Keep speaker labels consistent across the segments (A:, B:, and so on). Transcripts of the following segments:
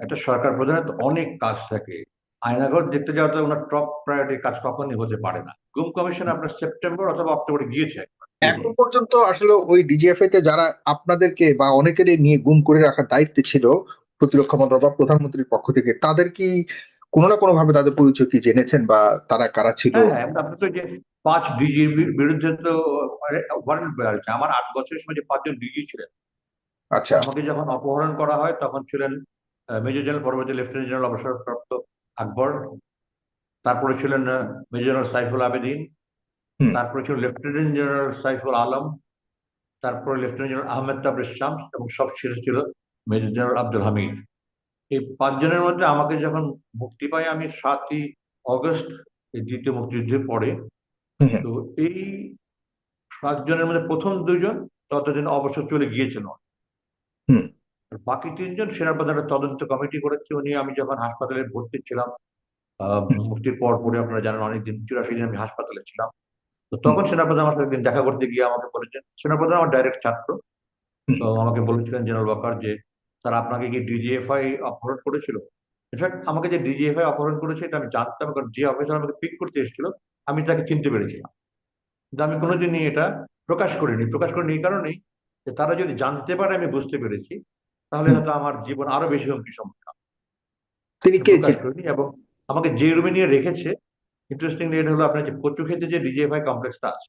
A: একটা সরকার প্রধানের তো অনেক কাজ থাকে। আয়নাঘর দেখতে যাওয়া তো ওনার টপ প্রায়োরিটি কাজ কখনই হতে পারে না। গুম কমিশন আপনার সেপ্টেম্বর অথবা অক্টোবরে গিয়েছে
B: এখন পর্যন্ত আসলে ওই ডিজিএফআই তে যারা আপনাদেরকে বা অনেকেরই নিয়ে গুম করে রাখার দায়িত্বে ছিল প্রতিরক্ষা মন্ত্রক বা প্রধানমন্ত্রীর পক্ষ থেকে তাদের কি কোনো না কোনো ভাবে তাদের পরিচয় কি জেনেছেন বা তারা কারা ছিল?
A: হ্যাঁ হ্যাঁ আপনি তো যে পাঁচ ডিজির বিরুদ্ধে তো ওয়ারেন্ট বের আমার আট বছরের সময় যে পাঁচজন ডিজি ছিলেন
B: আচ্ছা।
A: আমাকে যখন অপহরণ করা হয় তখন ছিলেন মেজর জেনারেল পরবর্তী লেফটেন্যান্ট জেনারেল অবসরপ্রাপ্ত আকবর তারপরে ছিলেন মেজর জেনারেল সাইফুল আবেদিন তারপরে ছিল লেফটেন্যান্ট জেনারেল সাইফুল আলম তারপরে লেফটেন্যান্ট জেনারেল আহমেদ তাবরেজ শামস এবং সব শেষে ছিল মেজর জেনারেল আব্দুল হামিদ। এই পাঁচজনের মধ্যে আমাকে যখন মুক্তি পাই আমি সাতই অগস্ট এই দ্বিতীয় মুক্তিযুদ্ধের পরে
B: হুম। হুম।
A: তো এই সাতজনের মধ্যে প্রথম দুজন ততদিন অবসর চলে গিয়েছিল। বাকি তিনজন সেনাপ্রধানের তদন্ত কমিটি করেছে। উনি আমি যখন হাসপাতালে ভর্তি ছিলাম। মুক্তির পর পরে আপনারা জানেন অনেকদিন চুরাশি দিন আমি হাসপাতালে ছিলাম। তো তখন সেনাপ্রধান আমার সাথে দেখা করতে গিয়ে আমাকে বলেছেন সেনাপ্রধান আমার ডাইরেক্ট ছাত্র। তো আমাকে বলেছিলেন জেনারেল ওয়াকার যে স্যার আপনাকে কি ডিজিএফআই অপহরণ করেছিল? ইনফ্যাক্ট আমাকে যে ডিজিএফআই অপহরণ করেছে এটা আমি জানতাম কারণ যে অফিসার আমাকে পিক করতে এসেছিল আমি তাকে চিনতে পেরেছিলাম। কিন্তু আমি কোনোদিনই এটা প্রকাশ করিনি। প্রকাশ করিনি এই কারণেই যে তারা যদি জানতে পারে আমি বুঝতে পেরেছি। তাহলে হয়তো আমার জীবন আরও বেশি হুমকি সম্মুখীন
B: তিনি কে ছিলেন?
A: এবং আমাকে যে রুমে নিয়ে রেখেছে। ইন্টারেস্টিংলি এটা হলো আপনার যে কচু খেতে যে ডিজিএফআই কমপ্লেক্সটা আছে।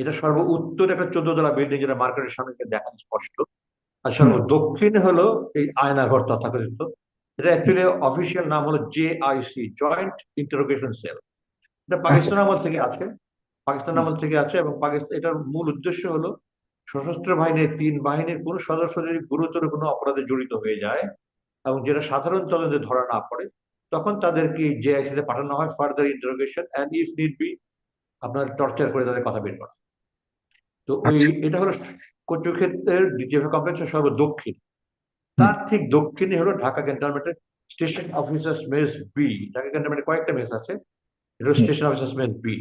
A: এটা সর্ব উত্তর একটা চোদ্দ তলা বিল্ডিং যেটা মার্কেটের সামনে দেখা স্পষ্ট। আর সর্ব দক্ষিণে হলো এই আয়নাঘর তথাকথিত। এটা অ্যাকচুয়ালি অফিসিয়াল নাম হলো J JIC joint interrogation cell এটা পাকিস্তান আমল থেকে আছে। পাকিস্তান আমল থেকে আছে এবং পাকিস্তান এটার মূল উদ্দেশ্য হলো সশস্ত্র বাহিনীর তিন বাহিনীর কোনো সদস্য যদি গুরুতর কোনো অপরাধে জড়িত হয়ে যায় এবং যেটা সাধারণ তদন্তে ধরা না পড়ে তখন তাদেরকে জেআইসি তে পাঠানো হয় further interrogation and if need be আপনার টর্চার করে তাদের কথা বের করা। তো ওই
B: আচ্ছা।
A: এটা হলো কচুক্ষেত্রের ডিজিএফ কমপ্লেক্সের সর্ব দক্ষিণ তার ঠিক দক্ষিণে হলো ঢাকা ক্যান্টনমেন্টের station officers mess B Dhaka ক্যান্টনমেন্টে কয়েকটা মেস আছে। এটা। স্টেশন অফিসার্স মেস বি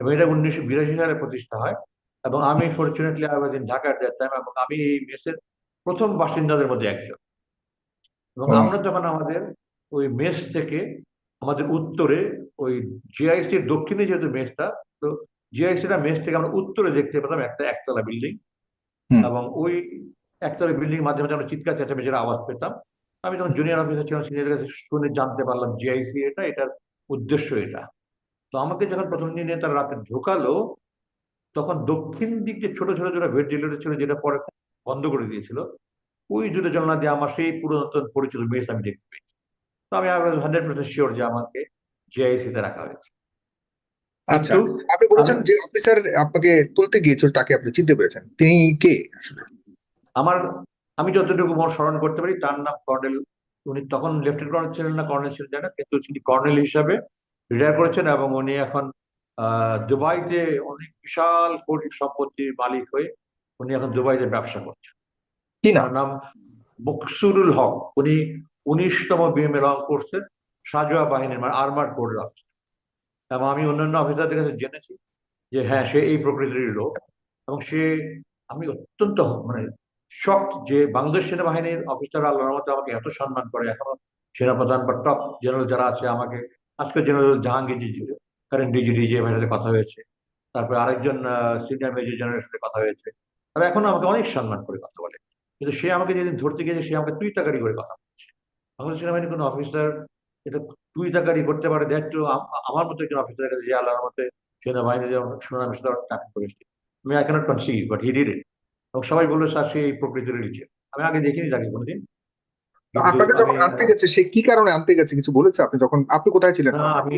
A: এবং এটা উনিশশো বিরাশি সালে প্রতিষ্ঠা হয়। এবং আমি fortunately I was in Dhaka that time এবং আমি এই মেসের প্রথম বাসিন্দাদের মধ্যে একজন। এবং আমরা যখন আমাদের ওই মেস থেকে আমাদের উত্তরে ওই জিআইসির দক্ষিণে যেহেতু মেসটা তো জিআইসিটা মেস থেকে আমরা উত্তরে দেখতে পেতাম একটা একতলা বিল্ডিং। এবং ওই একতলা বিল্ডিং মাঝে মাঝে আমরা চিৎকার চেঁচামেচির আওয়াজ পেতাম। আমি যখন জুনিয়র অফিসার ছিলাম সিনিয়র কাছে শুনে জানতে পারলাম জিআইসি এটা এটার উদ্দেশ্য এটা। তো আমাকে যখন প্রথম দিনে তারা রাতে ঢোকালো তখন দক্ষিণ দিক যে ছোট ছোট ছোট ভেন্টিলেটর ছিল যেটা পরে বন্ধ করে দিয়েছিল ওই দুটো জানলা দিয়ে আমার সেই পুরাতন পরিচিত মেস আমি দেখতে পেয়েছি। তো আমি হান্ড্রেড পার্সেন্ট শিওর যে আমাকে জিআইসি তে রাখা হয়েছে।
B: আচ্ছা আপনি বলেছেন যে অফিসার আপনাকে তুলতে গিয়েছিল তাকে আপনি চিনতে পেরেছেন। তিনি কে আসলে?
A: আমার আমি যতটুকু মন স্মরণ করতে পারি তার নাম কর্নেল উনি তখন লেফটেন্যান্ট কর্নেল ছিলেন না কর্নেল ছিলেন জানা কিন্তু তিনি কর্নেল হিসাবে রিটায়ার করেছেন এবং উনি এখন দুবাইতে অনেক বিশাল কোটি সম্পত্তির মালিক হয়ে উনি এখন দুবাইতে ব্যবসা করছেন।
B: কি
A: নাম? বকসুরুল হক। উনি উনিশতম বিএমএ রং কোর্সের সাজোয়া বাহিনীর মানে আর্মার কোর্ট অফিসার এবং আমি অন্যান্য অফিসারদের কাছে জেনেছি যে হ্যাঁ সে এই প্রকৃতির লোক এবং সে আমি অত্যন্ত মানে শখ যে বাংলাদেশ সেনাবাহিনীর অফিসার আল্লাহর মতো আমাকে এত সম্মান করে। এখনও সেনাপ্রধান বা টপ জেনারেল যারা আছে আমাকে আজকে general Jahangir ji current DG DG ভাইয়ের সাথে কথা হয়েছে। তারপরে আরেকজন সিনিয়র মেজর জেনারেলের সাথে কথা হয়েছে। তারা এখন আমাকে অনেক সম্মান করে কথা বলে। কিন্তু সে আমাকে যেদিন ধরতে গিয়েছে, সে আমাকে তুই তাকারি করে কথা বলছে। বাংলাদেশ সেনাবাহিনীর কোনো অফিসার এটা তুই তাকারি করতে পারে দ্যাট আমার মতো একজন অফিসারের কাছে যে আল্লাহর মতে সেনাবাহিনীর সুনামের সাথে চাকরি করেছে আমি I cannot conceive but he did it এবং সবাই বলল, স্যার, সে এই প্রকৃতির নিচে আমি আগে দেখিনি তাকে কোনোদিন।
B: আপনাকে যখন আনতে গেছে সে কি কারণে আনতে গেছে? কিছু বলেছে আপনি যখন? আপনি কোথায় ছিলেন?
A: আমি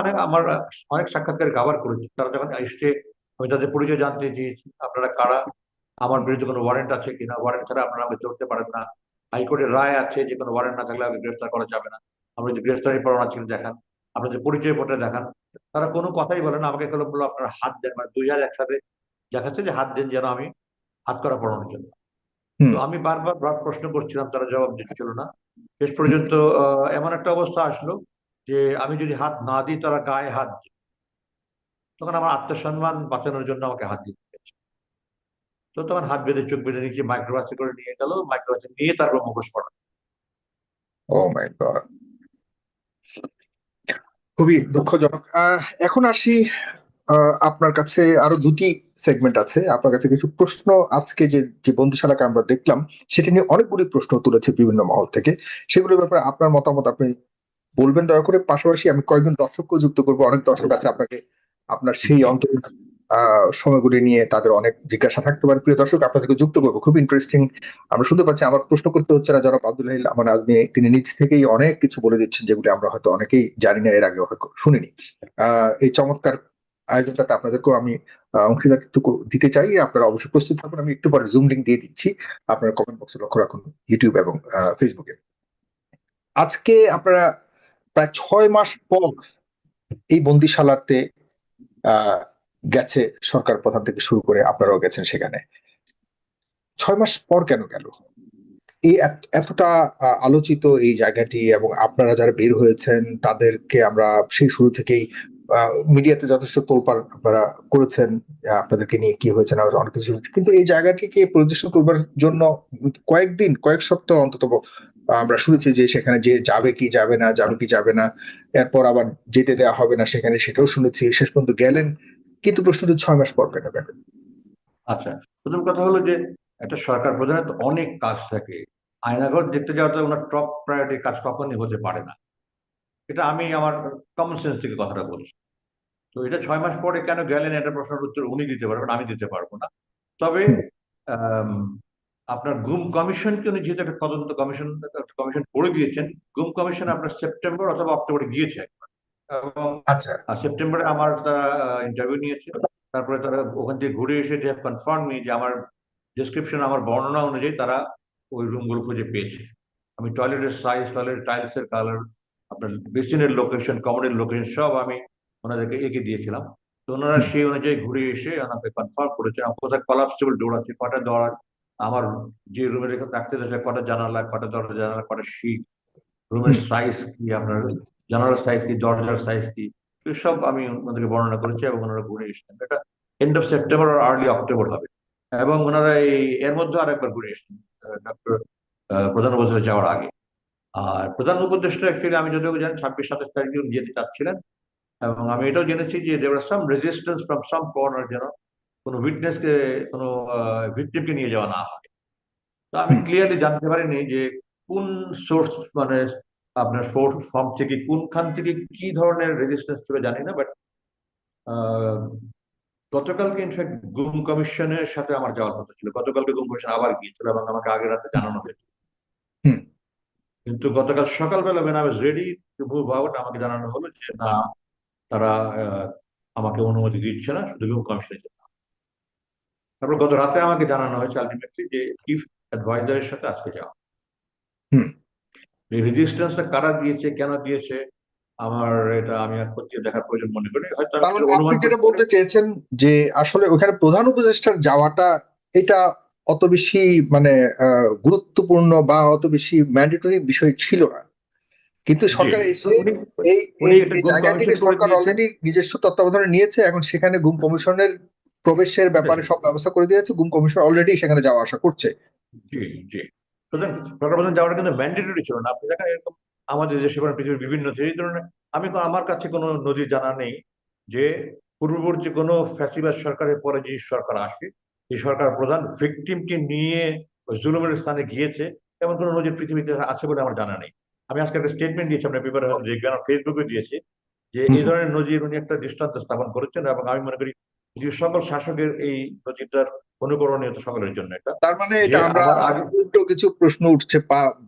A: অনেক আমার অনেক সাক্ষাৎকার কভার করেছি। তারা যখন এসছে আমি তাদের পরিচয় জানতে চেয়েছি। আপনারা কারা? আমার বিরুদ্ধে কোনো ওয়ারেন্ট আছে কিনা? ওয়ারেন্ট ছাড়া আপনারা আমাকে ধরতে পারেন না। হাইকোর্টের রায় আছে যে কোনো ওয়ারেন্ট না থাকলে আমাকে গ্রেফতার করা যাবে না। আমরা যদি গ্রেফতারি পরোয়ানা ছিল দেখান আপনাদের পরিচয় পত্র দেখান। তারা কোনো কথাই বলে না। আমাকে কেবল বলল আপনারা হাত দেন। মানে দুই হাজার একসাথে দেখাচ্ছে যে হাত দেন যেন আমি হাত করা পড়ানোর জন্য। তো আমি বারবার বার প্রশ্ন করছিলাম তারা জবাব দিচ্ছিল না। শেষ পর্যন্ত এমন একটা অবস্থা আসলো যে আমি যদি হাত না দিই তারা গায়ে হাত দিই তখন আমার আত্মসম্মান বাঁচানোর জন্য আমাকে হাত দিতে হয়েছে। তো তখন হাত বেঁধে চোখ বেঁধে নিচে মাইক্রোবাসে করে নিয়ে গেল। মাইক্রোবাসে নিয়ে তারপর মুখোশ পড়া
B: ও মাই গড খুবই দুঃখজনক। আহ, এখন আসি আপনার কাছে আরও দুটি সেগমেন্ট আছে। আপনার কাছে কিছু প্রশ্ন আজকে যে যে বন্দিশালাকে আমরা দেখলাম সেটা নিয়ে অনেকগুলি প্রশ্ন তুলেছে বিভিন্ন মহল থেকে। সেগুলোর ব্যাপারে আপনার মতামত আপনি বলবেন দয়া করে। পাশাপাশি আমি কয়েকজন দর্শককেও যুক্ত করব। অনেক দর্শক আছে আপনাকে আপনার সেই অন্তর আহ সময়গুলি নিয়ে তাদের অনেক জিজ্ঞাসা থাকতে পারে। প্রিয় দর্শক আপনাদেরকে যুক্ত করব। খুব ইন্টারেস্টিং আমরা শুনতে পাচ্ছি। আমার প্রশ্ন করতে হচ্ছে না জনাব আব্দুল হাইল আমার আজমি তিনি নিজ থেকেই অনেক কিছু বলে দিচ্ছেন যেগুলি আমরা হয়তো অনেকেই জানি না এর আগে হয়তো শুনিনি। আহ এই চমৎকার আয়োজনটাতে আপনাদেরকেও আমি অংশীদারিত্ব দিতে চাই। আপনারা অবশ্যই প্রস্তুত থাকুন। আমি একটু পরে জুম লিঙ্ক দিয়ে দিচ্ছি। আপনারা কমেন্ট বক্সে লক্ষ্য রাখুন ইউটিউব এবং ফেসবুকে আজকে আপনারা প্রায় ছয় মাস পর এই বন্দিশালাতে গেছে সরকার প্রধান থেকে শুরু করে আপনারাও গেছেন সেখানে। ছয় মাস পর কেন গেল? এই এতটা আলোচিত এই জায়গাটি এবং আপনারা যারা বের হয়েছেন, তাদেরকে আমরা সেই শুরু থেকেই মিডিয়াতে যথেষ্ট তোলপাড় আপনারা করেছেন আপনাদেরকে নিয়ে কি হয়েছে না অনেক কিছু কিন্তু এই জায়গাটিকে পরিদর্শন করবার জন্য কয়েকদিন, কয়েক সপ্তাহ অন্তত আমরা শুনেছি যে সেখানে যে যাবে কি যাবে না, যাবে কি যাবে না, এরপর আবার যেতে দেওয়া হবে না সেখানে সেটাও শুনেছি, শেষ পর্যন্ত গেলেন, কিন্তু প্রশ্নটা ছয় মাস পর কেন গেলেন
A: আচ্ছা প্রথম কথা হলো যে একটা সরকার প্রধানের তো অনেক কাজ থাকে। আয়নাঘর দেখতে যাওয়াটা ওনার টপ প্রায়োরিটি কাজ কখনই হতে পারে না। এটা আমি আমার কমন সেন্স থেকে কথাটা বলছি। তো এটা ছয় মাস পরে কেন গেলেন? এটা প্রশ্নের উত্তর উনি দিতে পারবেন আমি দিতে পারব না। তবে আপনার গুম কমিশনকে উনি যেহেতু একটা তদন্ত কমিশন কমিশন করে দিয়েছেন গুম কমিশন আপনার সেপ্টেম্বর অথবা অক্টোবরে গিয়েছে একবার। এবং
B: আচ্ছা।
A: সেপ্টেম্বরে আমার তারা ইন্টারভিউ নিয়েছে। তারপরে তারা ওখান থেকে ঘুরে এসে যে কনফার্ম মি যে আমার ডিসক্রিপশন আমার বর্ণনা অনুযায়ী তারা ওই রুমগুলো খুঁজে পেয়েছে। আমি টয়লেটের সাইজ টয়লেট টাইলস এর কালার আপনার বেসিনের লোকেশন কমনের লোকেশন সব আমি ওনাদেরকে এঁকে দিয়েছিলাম। তো ওনারা সেই অনুযায়ী ঘুরে এসে ওনাকে কনফার্ম করেছেন। আমার কোথায় কলাপসেবল ডোর আছে কটা দরজা আমার যে রুমে রেখে থাকতে কটা জানালা কটা দরজা জানালা কটা শীট রুমের সাইজ কি আপনার জানালার সাইজ কি দরজার সাইজ কি সব আমি ওনাদেরকে বর্ণনা করেছি এবং ওনারা ঘুরে এসেছেন। এটা এন্ড অফ সেপ্টেম্বর আর আর্লি অক্টোবর হবে। এবং ওনারা এই এর মধ্যে আরেকবার ঘুরে এসেছেন ডক্টর প্রধান উপদেষ্টা যাওয়ার আগে। আর প্রধান উপদেষ্টা অ্যাকচুয়ালি আমি যদিও জানি ছাব্বিশ সাতাশ তারিখে যেতে চাচ্ছিলেন এবং আমি এটাও জেনেছি যে দেওয়ার some resistance from some corner যেন কোনো উইটনেসকে কোনো ভিকটিমকে নিয়ে যাওয়া না হয়। তো আমি ক্লিয়ারলি জানতে পারিনি যে কোন সোর্স মানে আপনার সোর্স ফর্ম থেকে কোনখান থেকে কি ধরনের রেজিস্ট্যান্স ছিল জানি না বাট গতকালকে ইনফ্যাক্ট গুম কমিশনের সাথে আমার যাওয়ার কথা ছিল। গতকালকে গুম কমিশন আবার গিয়েছিল এবং আমাকে আগের রাতে জানানো হয়েছিল। কিন্তু গতকাল সকালবেলা when I was ready to move out আমাকে জানানো হলো যে না তারা আহ, আমাকে অনুমতি দিচ্ছে না শুধু গুম কমিশনে যেতে হবে। তারপর গত রাতে আমাকে জানানো হয়েছে আলটিমেটলি যে চিফ অ্যাডভাইজারের সাথে আজকে যাওয়া
B: হুম।
A: এই রেজিস্ট্যান্সটা কারা দিয়েছে কেন দিয়েছে আমার এটা আমি আর খতিয়ে দেখার প্রয়োজন মনে করি হয়তো
B: আপনি যেটা বলতে চেয়েছেন যে আসলে ওখানে প্রধান উপদেষ্টার যাওয়াটা এটা অত বেশি মানে আহ, গুরুত্বপূর্ণ বা অত বেশি ম্যান্ডেটরি বিষয় ছিল না কিন্তু সরকার এসে এই জায়গাটিকে সরকার অলরেডি নিজস্ব তত্ত্বাবধানে নিয়েছে এখন সেখানে গুম কমিশনের প্রবেশের ব্যাপারে সব ব্যবস্থা করে দিয়েছে গুম কমিশন অলরেডি সেখানে যাওয়া আসা করছে।
A: জি জি। সুতরাং সরকার প্রধান যাওয়াটা কিন্তু ম্যান্ডেটরি ছিল না। আপনি দেখেন এরকম আমাদের দেশে পৃথিবীর বিভিন্ন এই ধরনের আমি তো- আমার কাছে কোনো নদী জানা নেই যে পূর্ববর্তী কোনো ফ্যাসিবাদ সরকারের পরে যে সরকার আসে এই সরকার প্রধান ভিকটিমকে নিয়ে জুলুমের স্থানে গিয়েছে এমন কোনো নজির পৃথিবীতে আছে বলে আমার জানা নেই। আমি আজকে একটা স্টেটমেন্ট দিয়েছি আপনার পেপারে দেখবেন ফেসবুকে দিয়েছি যে এই ধরনের নজির উনি একটা দৃষ্টান্ত স্থাপন করেছেন এবং আমি মনে করি সকল শাসকের এই নজিরটার অনুকরণীয় সকলের জন্য এটা
B: তার মানে এটা আমরা উল্টো কিছু প্রশ্ন উঠছে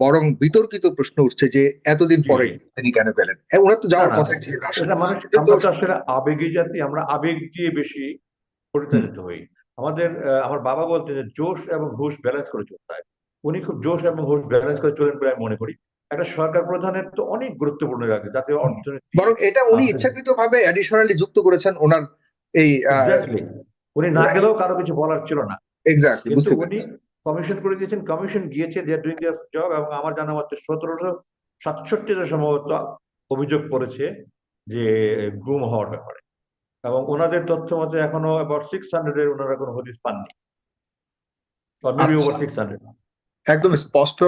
B: বরং বিতর্কিত প্রশ্ন উঠছে যে এতদিন পরে। তিনি কেন গেলেন? ওনার তো যাওয়ার
A: না,
B: ছিল আসলে
A: আমরা আসলে আবেগী জাতি আমরা আবেগ দিয়ে বেশি পরিচালিত হই। আমাদের আমার বাবা বলতেন যে জোশ এবং হুশ ব্যালেন্স করে চলতে হয়। উনি খুব জোশ এবং হুশ ব্যালেন্স করে চলেন বলে আমি মনে করি। একটা সরকার প্রধানের তো অনেক গুরুত্বপূর্ণ লাগে জাতীয় অর্থনীতি।
B: বরং এটা উনি
A: আচ্ছা।
B: ইচ্ছাকৃত ভাবে অ্যাডিশনালি যুক্ত করেছেন ওনার এই
A: উনি না গেলেও কারও কিছু বলার ছিল না।
B: এক্স্যাক্টলি বুঝতে
A: উনি কমিশন করে দিয়েছেন কমিশন গিয়েছে দে ডুইং দেয়ার জব এবং আমার জানা মতে সতেরোশো সাতষট্টিতে সম্ভবত অভিযোগ পড়েছে যে গুম হওয়ার ব্যাপারে। এবং ওনাদের তথ্য মতে এখনও অ্যাবাউট সিক্স হান্ড্রেড এর ওনারা কোনো হদিস পাননি।
B: আচ্ছা। একদম স্পষ্ট।